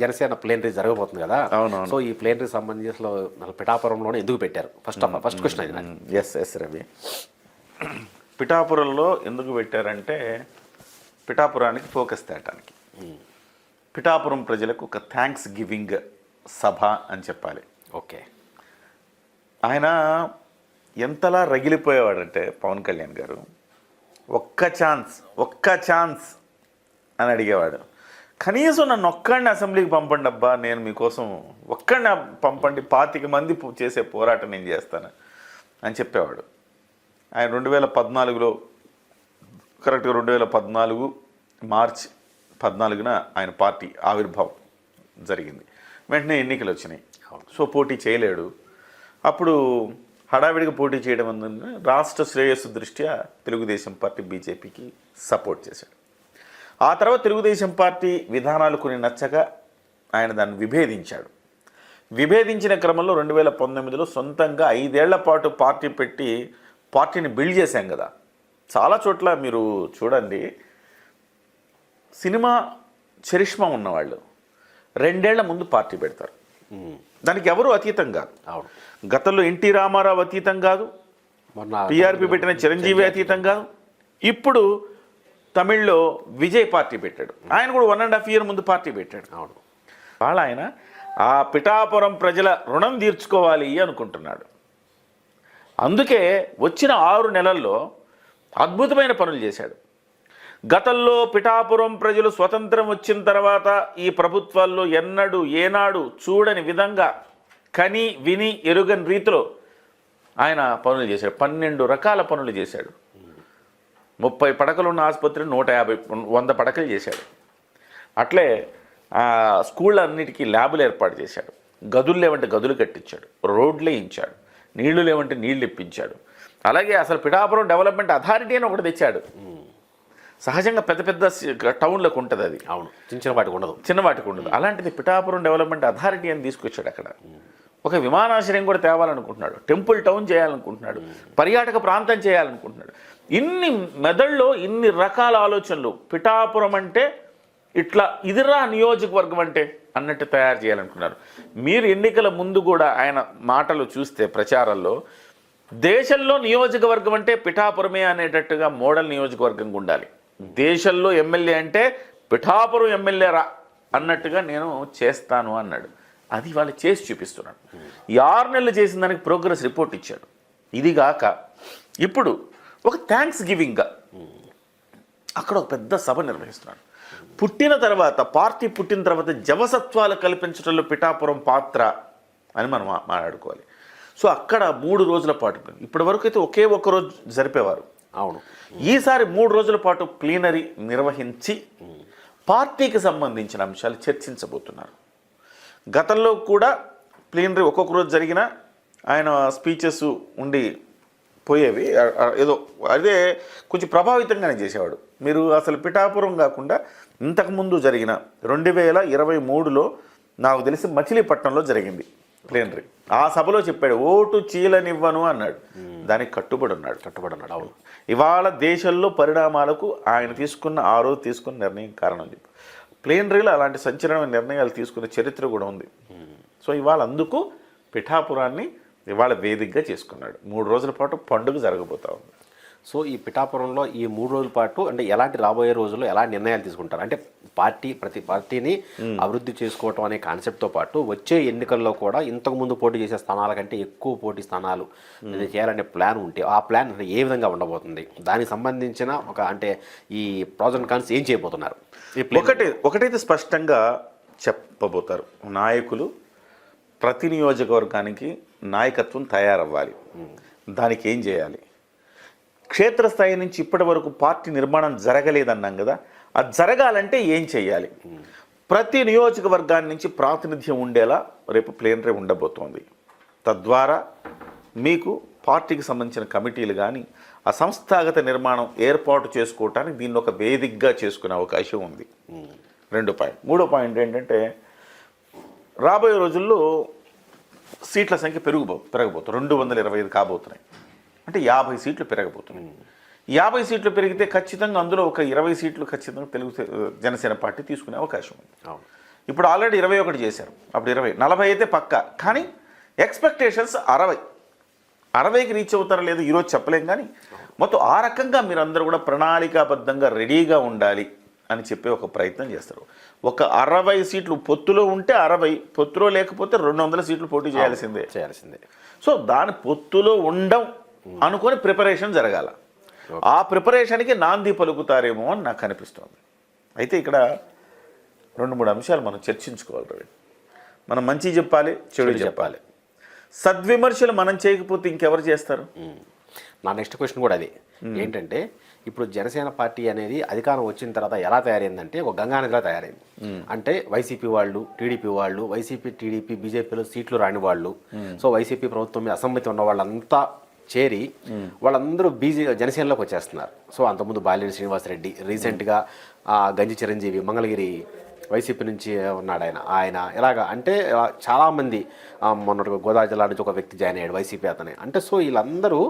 Janasena plenary జరగబోతుంది కదా. అవునవును. సో ఈ ప్లేనరీ సంబంధించిన పిఠాపురంలోనే ఎందుకు పెట్టారు? ఫస్ట్ ఆఫ్ ఫస్ట్ క్వశ్చన్ అది. ఎస్ ఎస్ రవి పిఠాపురంలో ఎందుకు పెట్టారంటే పిఠాపురానికి ఫోకస్ తేటానికి. పిఠాపురం ప్రజలకు ఒక థ్యాంక్స్ గివింగ్ సభ అని చెప్పాలి. ఓకే. ఆయన ఎంతలా రగిలిపోయేవాడంటే పవన్ కళ్యాణ్ గారు ఒక్క ఛాన్స్ ఒక్క ఛాన్స్ అని అడిగేవాడు. కనీసం నన్ను ఒక్కడిని అసెంబ్లీకి పంపండి అబ్బా నేను మీకోసం ఒక్కడిని పంపండి పాతిక మంది పో- చేసే పోరాటం నేను చేస్తాను అని చెప్పేవాడు. ఆయన రెండు వేల పద్నాలుగులో కరెక్ట్గా రెండు వేల పద్నాలుగు మార్చ్ పద్నాలుగున ఆయన పార్టీ ఆవిర్భావం జరిగింది. వెంటనే ఎన్నికలు వచ్చినాయి. సో పోటీ చేయలేడు. అప్పుడు హడావిడిగా పోటీ చేయడం వల్ల రాష్ట్ర శ్రేయస్సు దృష్ట్యా తెలుగుదేశం పార్టీ బీజేపీకి సపోర్ట్ చేశాడు. ఆ తర్వాత తెలుగుదేశం పార్టీ విధానాలు కొన్ని నచ్చక ఆయన దాన్ని విభేదించాడు. విభేదించిన క్రమంలో రెండు వేల పంతొమ్మిదిలో సొంతంగా ఐదేళ్ళ పాటు పార్టీ పెట్టి పార్టీని బిల్డ్ చేశాం కదా. చాలా చోట్ల మీరు చూడండి సినిమా చరిష్మా ఉన్నవాళ్ళు రెండేళ్ళ ముందు పార్టీ పెడతారు. దానికి ఎవరు అతీతం కాదు. గతంలో ఎన్టీ రామారావు అతీతం కాదు. టీఆర్పీ పెట్టిన చిరంజీవి అతీతం కాదు. ఇప్పుడు తమిళ్ళో విజయ్ పార్టీ పెట్టాడు. ఆయన కూడా వన్ అండ్ హాఫ్ ఇయర్ ముందు పార్టీ పెట్టాడు. అవును. వాళ్ళ ఆయన ఆ పిఠాపురం ప్రజల రుణం తీర్చుకోవాలి అనుకుంటున్నాడు. అందుకే వచ్చిన ఆరు నెలల్లో అద్భుతమైన పనులు చేశాడు. గతంలో పిఠాపురం ప్రజలు స్వతంత్రం వచ్చిన తర్వాత ఈ ప్రభుత్వాల్లో ఎన్నడూ ఏనాడు చూడని విధంగా కని విని ఎరుగని రీతిలో ఆయన పనులు చేశాడు. పన్నెండు రకాల పనులు చేశాడు. ముప్పై పడకలు ఉన్న ఆసుపత్రి నూట యాభై వంద పడకలు చేశాడు. అట్లే స్కూళ్ళన్నిటికీ ల్యాబులు ఏర్పాటు చేశాడు. గదులు లేవంటే గదులు కట్టించాడు. రోడ్లు వేయించాడు నీళ్ళు లేవంటే నీళ్ళు ఇప్పించాడు. అలాగే అసలు పిఠాపురం డెవలప్మెంట్ అథారిటీ అని ఒకటి తెచ్చాడు. సహజంగా పెద్ద పెద్ద టౌన్లకు ఉంటుంది అది. అవును. చిన్న చిన్న వాటికి ఉండదు. చిన్న వాటికి ఉండదు. అలాంటిది పిఠాపురం డెవలప్మెంట్ అథారిటీ అని తీసుకొచ్చాడు అక్కడ. ఒక విమానాశ్రయం కూడా తేవాలనుకుంటున్నాడు. Temple town చేయాలనుకుంటున్నాడు. పర్యాటక ప్రాంతం చేయాలనుకుంటున్నాడు. ఇన్ని మెదడులో ఇన్ని రకాల ఆలోచనలు. పిఠాపురం అంటే ఇట్లా ఇదిరా నియోజకవర్గం అంటే అన్నట్టు తయారు చేయాలనుకున్నారు. మీరు ఎన్నికల ముందు కూడా ఆయన మాటలు చూస్తే ప్రచారంలో దేశంలో నియోజకవర్గం అంటే పిఠాపురమే అనేటట్టుగా మోడల్ నియోజకవర్గంగా ఉండాలి. దేశంలో ఎమ్మెల్యే అంటే పిఠాపురం ఎమ్మెల్యే రా అన్నట్టుగా నేను చేస్తాను అన్నాడు. అది వాళ్ళు చేసి చూపిస్తున్నాడు ఈ ఆరు నెలలు చేసిన దానికి ప్రోగ్రెస్ రిపోర్ట్ ఇచ్చాడు. ఇది గాక ఇప్పుడు ఒక థ్యాంక్స్ గివింగ్గా అక్కడ ఒక పెద్ద సభ నిర్వహిస్తున్నాడు. పుట్టిన తర్వాత పార్టీ పుట్టిన తర్వాత జవసత్వాలు కల్పించడంలో పిఠాపురం పాత్ర అని మనం మాట్లాడుకోవాలి. సో అక్కడ మూడు రోజుల పాటు ఇప్పటి వరకు అయితే ఒకే ఒక్క రోజు జరిపేవారు. అవును. ఈసారి మూడు రోజుల పాటు ప్లీనరీ నిర్వహించి పార్టీకి సంబంధించిన అంశాలు చర్చించబోతున్నారు. గతంలో కూడా ప్లీనరీ ఒక్కొక్క రోజు జరిగిన ఆయన స్పీచెస్ ఉండి పోయేవి. ఏదో అదే కొంచెం ప్రభావితంగానే చేసేవాడు. మీరు అసలు పిఠాపురం కాకుండా ఇంతకుముందు జరిగిన రెండు వేల ఇరవై మూడులో నాకు తెలిసి మచిలీపట్నంలో జరిగింది ప్లేనరీ. ఆ సభలో చెప్పాడు ఓటు చీలనివ్వను అన్నాడు. దానికి కట్టుబడి ఉన్నాడు. కట్టుబడి ఉన్నాడు అవును. ఇవాళ దేశంలో పరిణామాలకు ఆయన తీసుకున్న ఆ రోజు తీసుకున్న నిర్ణయం కారణం చెప్పి. ప్లేనరీలో అలాంటి సంచలనమైన నిర్ణయాలు తీసుకునే చరిత్ర కూడా ఉంది. సో ఇవాళ అందుకు పిఠాపురాన్ని ఇవాళ వేదికగా చేసుకున్నాడు. మూడు రోజుల పాటు పండుగ జరగబోతా ఉంది. సో ఈ పిఠాపురంలో ఈ మూడు రోజుల పాటు అంటే ఎలాంటి రాబోయే రోజుల్లో ఎలాంటి నిర్ణయాలు తీసుకుంటారు? అంటే పార్టీ ప్రతి పార్టీని అభివృద్ధి చేసుకోవటం అనే కాన్సెప్ట్తో పాటు వచ్చే ఎన్నికల్లో కూడా ఇంతకు ముందు పోటీ చేసే స్థానాల కంటే ఎక్కువ పోటీ స్థానాలు చేయాలనే ప్లాన్ ఉంటే ఆ ప్లాన్ ఏ విధంగా ఉండబోతుంది? దానికి సంబంధించిన ఒక అంటే ఈ ప్రాజెక్ట్ కాన్స్ ఏం చేయబోతున్నారు? ఒకటి ఒకటైతే స్పష్టంగా చెప్పబోతారు. నాయకులు ప్రతి నియోజకవర్గానికి నాయకత్వం తయారవ్వాలి. దానికి ఏం చేయాలి? క్షేత్రస్థాయి నుంచి ఇప్పటి వరకు పార్టీ నిర్మాణం జరగలేదన్నాం కదా అది జరగాలంటే ఏం చేయాలి? ప్రతి నియోజకవర్గాన్ని నుంచి ప్రాతినిధ్యం ఉండేలా రేపు ప్లేనరీ ఉండబోతోంది. తద్వారా మీకు పార్టీకి సంబంధించిన కమిటీలు కానీ ఆ సంస్థాగత నిర్మాణం ఏర్పాటు చేసుకోవటానికి దీన్ని ఒక వేదికగా చేసుకునే అవకాశం ఉంది. రెండు పాయింట్ మూడో పాయింట్ ఏంటంటే రాబోయే రోజుల్లో సీట్ల సంఖ్య పెరుగుబో పెరగబోతుంది రెండు వందల ఇరవై ఐదు కాబోతున్నాయి. అంటే యాభై సీట్లు పెరగబోతున్నాయి. యాభై సీట్లు పెరిగితే ఖచ్చితంగా అందులో ఒక ఇరవై సీట్లు ఖచ్చితంగా తెలుగు జనసేన పార్టీ తీసుకునే అవకాశం ఉంది. ఇప్పుడు ఆల్రెడీ ఇరవై ఒకటి చేశారు. అప్పుడు ఇరవై నలభై అయితే పక్క. కానీ ఎక్స్పెక్టేషన్స్ అరవై. అరవైకి రీచ్ అవుతారా లేదు ఈరోజు చెప్పలేం కానీ మొత్తం ఆ రకంగా మీరందరూ కూడా ప్రణాళికాబద్ధంగా రెడీగా ఉండాలి. అని చెప్పే ఒక ప్రయత్నం చేస్తారు. ఒక అరవై సీట్లు పొత్తులో ఉంటే అరవై పొత్తులో లేకపోతే రెండు వందల సీట్లు పోటీ చేయాల్సిందే. చేయాల్సిందే. సో దాని పొత్తులో ఉండం అనుకొని ప్రిపరేషన్ జరగాల. ఆ ప్రిపరేషన్కి నాంది పలుకుతారేమో అని నాకు అనిపిస్తోంది. అయితే ఇక్కడ రెండు మూడు అంశాలు మనం చర్చించుకోవాలి రవి. మనం మంచి చెప్పాలి చెడు చెప్పాలి. సద్విమర్శలు మనం చేయకపోతే ఇంకెవరు చేస్తారు. నా నెక్స్ట్ క్వశ్చన్ కూడా అది. ఏంటంటే ఇప్పుడు జనసేన పార్టీ అనేది అధికారం వచ్చిన తర్వాత ఎలా తయారైందంటే ఒక గంగానదిలా తయారైంది. అంటే వైసీపీ వాళ్ళు టీడీపీ వాళ్ళు వైసీపీ టీడీపీ బీజేపీలో సీట్లు రాని వాళ్ళు. సో వైసీపీ ప్రభుత్వం మీద అసమ్మతి ఉన్న వాళ్ళంతా చేరి వాళ్ళందరూ బీజే జనసేనలోకి వచ్చేస్తున్నారు. సో అంతకుముందు బాలినేని శ్రీనివాసరెడ్డి రీసెంట్గా గంజి చిరంజీవి మంగళగిరి వైసీపీ నుంచి ఉన్నాడు ఆయన. ఆయన ఎలాగా అంటే చాలామంది మొన్నటి గోదావరి జిల్లా నుంచి ఒక వ్యక్తి జాయిన్ అయ్యాడు వైసీపీ అతనే. అంటే సో వీళ్ళందరూ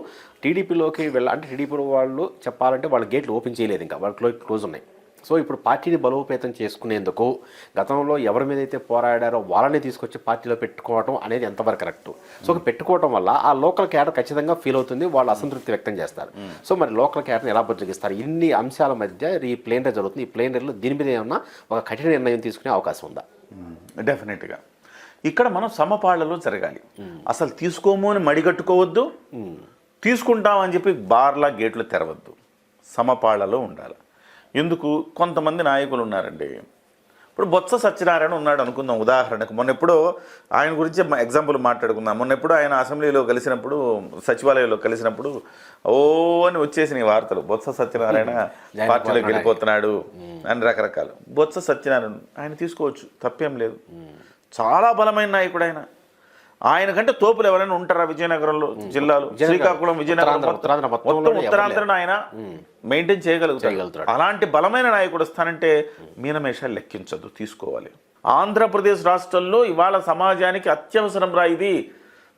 టీడీపీలోకి వెళ్ళ అంటే టీడీపీ వాళ్ళు చెప్పాలంటే వాళ్ళ గేట్లు ఓపెన్ చేయలేదు ఇంకా. వాళ్ళ క్లో క్లోజ్ ఉన్నాయి. సో ఇప్పుడు పార్టీని బలోపేతం చేసుకునేందుకు గతంలో ఎవరి మీద అయితే పోరాడారో వాళ్ళని తీసుకొచ్చి పార్టీలో పెట్టుకోవడం అనేది ఎంతవరకు కరెక్ట్? సో పెట్టుకోవడం వల్ల ఆ లోకల్ క్యాడర్ ఖచ్చితంగా ఫీల్ అవుతుంది వాళ్ళు అసంతృప్తి వ్యక్తం చేస్తారు. సో మరి లోకల్ క్యాడర్ని ఎలా బుజ్జగిస్తారు? ఇన్ని అంశాల మధ్య ఈ ప్లేన్ రైల్ జరుగుతుంది. ఈ ప్లేన్ రైల్లో దీని మీద ఏమన్నా ఒక కఠిన నిర్ణయం తీసుకునే అవకాశం ఉందా? డెఫినెట్గా. ఇక్కడ మనం సమపాళ్ళలో జరగాలి. అసలు తీసుకోము అని మడిగట్టుకోవద్దు తీసుకుంటామని చెప్పి బార్లా గేట్లు తెరవద్దు. సమపాళ్ళలో ఉండాలి. ఎందుకు? కొంతమంది నాయకులు ఉన్నారండి. ఇప్పుడు బొత్స సత్యనారాయణ ఉన్నాడు అనుకుందాం ఉదాహరణకు. మొన్న ఎప్పుడో ఆయన గురించి ఎగ్జాంపుల్ మాట్లాడుకుందాం. మొన్న ఎప్పుడో ఆయన అసెంబ్లీలో కలిసినప్పుడు సచివాలయంలో కలిసినప్పుడు ఓ అని వచ్చేసిన వార్తలు. బొత్స సత్యనారాయణ పార్టీలోకి వెళ్ళిపోతున్నాడు అని రకరకాలు. బొత్స సత్యనారాయణ ఆయన తీసుకోవచ్చు. తప్పేం లేదు. చాలా బలమైన నాయకుడు ఆయన. ఆయన కంటే తోపులు ఎవరైనా ఉంటారా విజయనగరంలో జిల్లాలో? శ్రీకాకుళం విజయనగరం మొత్తం- ఉత్తరాంధ్రను ఆయన మెయింటైన్ చేయగలుగుతాడు. అలాంటి బలమైన నాయకుడు వస్తానంటే మీనమేషాలు లెక్కించద్దు తీసుకోవాలి. ఆంధ్రప్రదేశ్ రాష్ట్రంలో ఇవాళ సమాజానికి అత్యవసరం రా ఇది.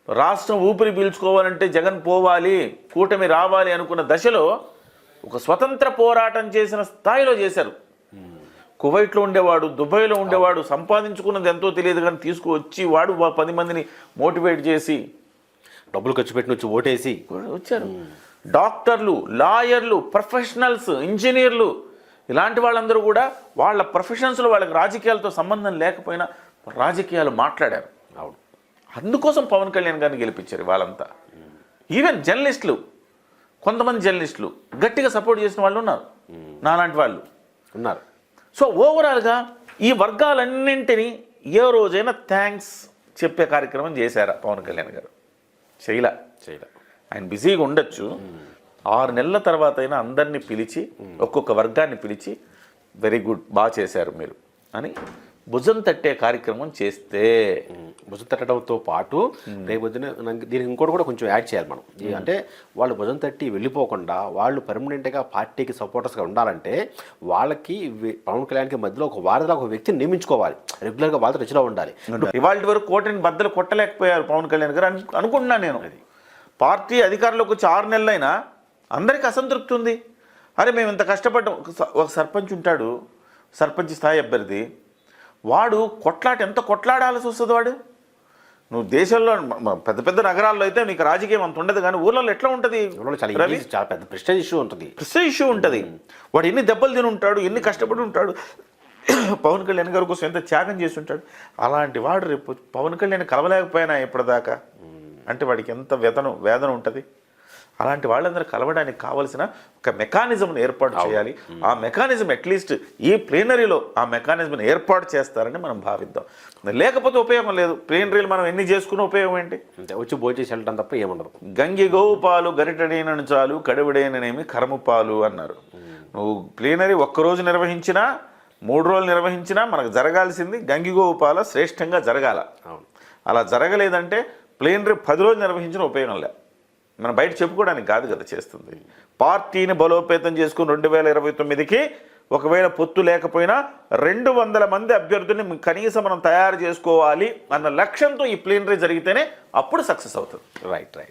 రాష్ట్రం ఊపిరి పీల్చుకోవాలంటే జగన్ పోవాలి కూటమి రావాలి అనుకున్న దశలో ఒక స్వతంత్ర పోరాటం చేసిన స్థాయిలో చేశారు. కువైట్లో ఉండేవాడు దుబాయ్లో ఉండేవాడు సంపాదించుకున్నది ఎంతో తెలియదు కానీ తీసుకువచ్చి వాడు పది మందిని మోటివేట్ చేసి డబ్బులు ఖర్చు పెట్టి వచ్చి ఓటేసి. వచ్చారు. డాక్టర్లు లాయర్లు ప్రొఫెషనల్స్ ఇంజనీర్లు ఇలాంటి వాళ్ళందరూ కూడా వాళ్ళ ప్రొఫెషన్స్లో వాళ్ళకి రాజకీయాలతో సంబంధం లేకపోయినా రాజకీయాలు మాట్లాడారు. అవును. అందుకోసం పవన్ కళ్యాణ్ గారిని గెలిపించారు వాళ్ళంతా. ఈవెన్ జర్నలిస్టులు కొంతమంది జర్నలిస్టులు గట్టిగా సపోర్ట్ చేసిన వాళ్ళు ఉన్నారు. నాలాంటి వాళ్ళు. ఉన్నారు. సో ఓవరాల్గా ఈ వర్గాలన్నింటినీ ఏ రోజైనా థ్యాంక్స్ చెప్పే కార్యక్రమం చేశారా పవన్ కళ్యాణ్ గారు? చేయలే? చేయలే. ఆయన బిజీగా ఉండొచ్చు. ఆరు నెలల తర్వాత అయినా అందరినీ పిలిచి ఒక్కొక్క వర్గాన్ని పిలిచి వెరీ గుడ్ బాగా చేశారు మీరు అని భుజం తట్టే కార్యక్రమం చేస్తే. భుజం తట్టడంతో పాటు రేపు పొద్దున నాకు దీనికి ఇంకోటి కూడా కొంచెం యాడ్ చేయాలి మనం. అంటే వాళ్ళు భుజం తట్టి వెళ్ళిపోకుండా వాళ్ళు పర్మనెంట్గా పార్టీకి సపోర్టర్స్గా ఉండాలంటే వాళ్ళకి పవన్ కళ్యాణ్కి మధ్యలో ఒక వారధిలో ఒక వ్యక్తిని నియమించుకోవాలి. రెగ్యులర్గా వాళ్ళతో టచ్లో ఉండాలి. ఇవాళ వరకు కోటని బద్దలు కొట్టలేకపోయారు పవన్ కళ్యాణ్ గారు అను అనుకుంటున్నాను నేను. పార్టీ అధికారంలోకి వచ్చి ఆరు నెలలైనా అందరికీ అసంతృప్తి ఉంది. అరే మేము ఇంత కష్టపడ్డాం. ఒక సర్పంచ్ ఉంటాడు. సర్పంచ్ స్థాయి అభ్యర్థి. వాడు కొట్లాట ఎంత కొట్లాడాల్సి వస్తుంది వాడు? నువ్వు దేశంలో పెద్ద పెద్ద నగరాల్లో అయితే నీకు రాజకీయం అంత ఉండదు కానీ ఊర్లలో ఎట్లా ఉంటుంది? చాలా పెద్ద ప్రెస్టేజ్ ఇష్యూ ఉంటుంది. ప్రెస్టేజ్ ఇష్యూ ఉంటుంది. వాడు ఎన్ని దెబ్బలు తిని ఉంటాడు ఎన్ని కష్టపడి ఉంటాడు? పవన్ కళ్యాణ్ గారి కోసం ఎంత త్యాగం చేసి ఉంటాడు అలాంటి వాడు రేపు పవన్ కళ్యాణ్ కలవలేకపోయినా ఇప్పటిదాకా అంటే వాడికి ఎంత వేదన వేదన ఉంటుంది? అలాంటి వాళ్ళందరూ కలవడానికి కావలసిన ఒక మెకానిజంను ఏర్పాటు చేయాలి. ఆ మెకానిజం అట్లీస్ట్ ఈ ప్లేనరీలో ఆ మెకానిజంని ఏర్పాటు చేస్తారని మనం భావిద్దాం. లేకపోతే ఉపయోగం లేదు. ప్లేనరీలు మనం ఎన్ని చేసుకున్న ఉపయోగం ఏంటి? వచ్చి భోజనం చేసి వెళ్ళడం తప్ప ఏముండదు. గంగి గోవు పాలు గరిటడైనను చాలు కడువుడైననేమి కరము పాలు అన్నారు. నువ్వు ప్లీనరీ ఒక్కరోజు నిర్వహించినా మూడు రోజులు నిర్వహించినా మనకు జరగాల్సింది గంగి గోవు పాల శ్రేష్టంగా జరగాల. అలా జరగలేదంటే ప్లేనరీ పది రోజులు నిర్వహించిన ఉపయోగం లే. మనం బయట చెప్పుకోవడానికి కాదు కదా చేస్తుంది. పార్టీని బలోపేతం చేసుకుని రెండు వేల ఇరవై తొమ్మిదికి ఒకవేళ పొత్తు లేకపోయినా రెండు వందల మంది అభ్యర్థుల్ని కనీసం మనం తయారు చేసుకోవాలి అన్న లక్ష్యంతో ఈ ప్లీనరీ జరిగితేనే అప్పుడు సక్సెస్ అవుతుంది. Right right